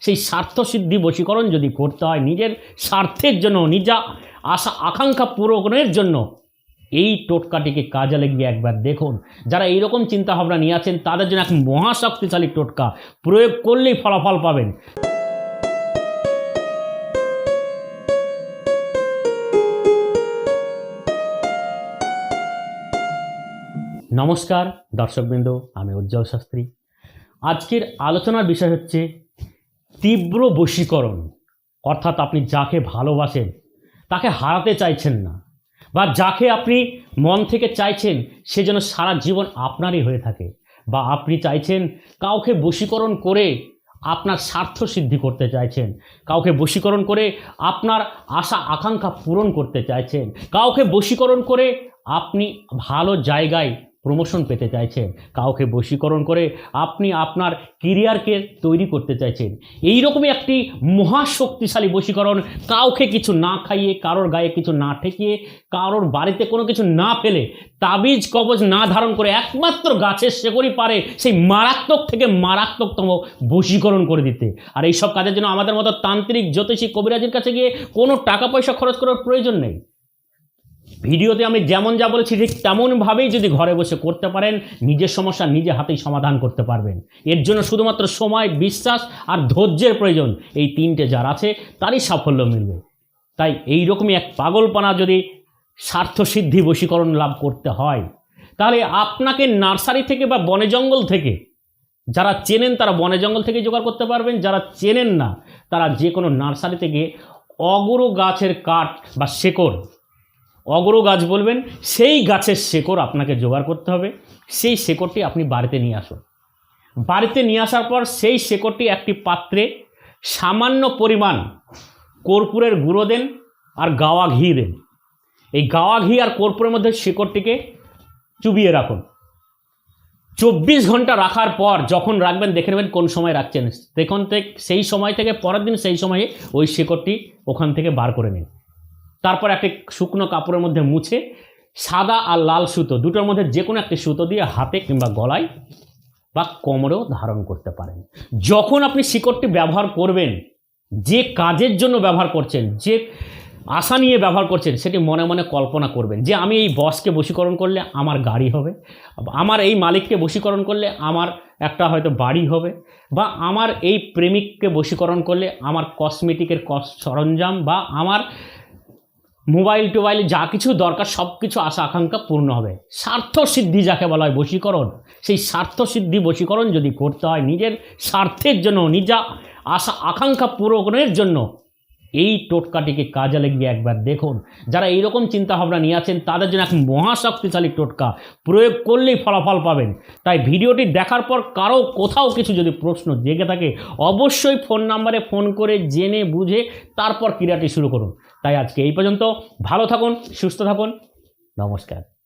সেই স্বার্থ সিদ্ধি বশীকরণ যদি করতে হয়, নিজের স্বার্থের জন্য, নিজা আশা, আকাঙ্ক্ষা পূরণের জন্য, এই টোটকাটিকে কাজে লাগিয়ে একবার দেখুন। যারা এইরকম চিন্তাভাবনা নিয়ে আছেন, তাদের জন্য এক মহাশক্তিশালী টোটকা। প্রয়োগ করলেই ফলাফল পাবেন। নমস্কার, দর্শকবৃন্দ, আমি উজ্জ্বল শাস্ত্রী। আজকের আলোচনার বিষয় হচ্ছে তীব্র বশীকরণ। অর্থাৎ আপনি যাকে ভালোবাসেন, তাকে হারাতে চাইছেন না। বা যাকে আপনি মন থেকে চাইছেন, সে যেন সারা জীবন আপনারই হয়ে থাকে। বা আপনি চাইছেন কাউকে বশীকরণ করে আপনার স্বার্থ সিদ্ধি করতে চাইছেন। কাউকে বশীকরণ করে আপনার আশা, আকাঙ্ক্ষা পূরণ করতে চাইছেন। কাউকে বশীকরণ করে আপনি ভালো জায়গায় প্রমোশন পেতে চাইছেন, কাউকে বশীকরণ করে আপনি আপনার কেরিয়ারকে তৈরি করতে চাইছেন। এই রকমই একটি মহাশক্তিশালী বশীকরণ, কাউকে কিছু না খাইয়ে, কারোর গায়ে কিছু না ঠেকিয়ে, কারোর বাড়িতে কোনো কিছু না ফেলে, তাবিজ কবজ না ধারণ করে একমাত্র গাছের শেকড়ই পারে সেই মারাত্মক থেকে মারাত্মকতম বশীকরণ করে দিতে। আর এই সব কাজের জন্য আমাদের মতো তান্ত্রিক, জ্যোতিষী, কবিরাজের কাছে গিয়ে কোনো টাকা পয়সা খরচ করার প্রয়োজন নেই। ভিডিওতে আমি যেমন যা বলেছি, ঠিক তেমনভাবেই যদি ঘরে বসে করতে পারেন, নিজের সমস্যা নিজে হাতেই সমাধান করতে পারবেন। এর জন্য শুধুমাত্র সময়, বিশ্বাস আর ধৈর্যের প্রয়োজন। এই তিনটে যার আছে, তারই সাফল্য মিলবে। তাই এই রকমই এক পাগলপানা যদি স্বার্থসিদ্ধি বশীকরণ লাভ করতে হয়, তাহলে আপনাকে নার্সারি থেকে বা বনে জঙ্গল থেকে, যারা চেনেন তারা বনে জঙ্গল থেকে জোগাড় করতে পারবেন, যারা চেনেন না, তারা যে কোনো নার্সারি থেকে অগরু গাছের কাঠ বা শেকড় অগ্র গাছ বলবেন, সেই গাছের শেকড় আপনাকে জোগাড় করতে হবে। সেই শেকড়টি আপনি বাড়িতে নিয়ে আসুন। বাড়িতে নিয়ে আসার পর সেই শেকড়টি একটি পাত্রে সামান্য পরিমাণ কর্পূরের গুঁড়ো দেন আর গাওয়া ঘি দেন। এই গাওয়া ঘি আর কর্পূরের মধ্যে শেকড়টিকে চুবিয়ে রাখুন। চব্বিশ ঘণ্টা রাখার পর যখন রাখবেন, দেখে নেবেন কোন সময় রাখছেন। তখন থেকে সেই সময় থেকে, পরের দিন সেই সময়ে ওই শেকড়টি ওখান থেকে বার করে নিন। তারপর একটি শুকনো কাপড়ের মধ্যে মুছে সাদা আর লাল সুতো, দুটোর মধ্যে যে কোনো একটি সুতো দিয়ে হাতে কিংবা গলায় বা কোমরেও ধারণ করতে পারেন। যখন আপনি শিকড়টি ব্যবহার করবেন, যে কাজের জন্য ব্যবহার করছেন, যে আশা নিয়ে ব্যবহার করছেন, সেটি মনে মনে কল্পনা করবেন যে আমি এই বসকে বশীকরণ করলে আমার গাড়ি হবে, আমার এই মালিককে বশীকরণ করলে আমার একটা হয়তো বাড়ি হবে, বা আমার এই প্রেমিককে বশীকরণ করলে আমার কসমেটিকের কস সরঞ্জাম বা আমার মোবাইল টোবাইল যা কিছু দরকার, সব কিছু আশা, আকাঙ্ক্ষা পূর্ণ হবে। স্বার্থ সিদ্ধি যাকে বলা হয় বশীকরণ। সেই স্বার্থ সিদ্ধি, বশীকরণ যদি করতে হয় নিজের স্বার্থের জন্য, নিজা আশা, আকাঙ্ক্ষা পূরণের জন্য এই টোটকাটিকে কাজে লাগিয়ে একবার দেখুন। যারা এইরকম চিন্তাভাবনা নিয়ে আছেন, তাদের জন্য এক মহাশক্তিশালী টোটকা প্রয়োগ করলেই ফলাফল পাবেন। তাই ভিডিওটি দেখার পর কারও কোথাও কিছু যদি প্রশ্ন জেগে থাকে, অবশ্যই ফোন নাম্বারে ফোন করে জেনে বুঝে তারপর ক্রিয়াটি শুরু করুন। তাই আজকে এই পর্যন্ত, ভালো থাকুন, সুস্থ থাকুন, নমস্কার।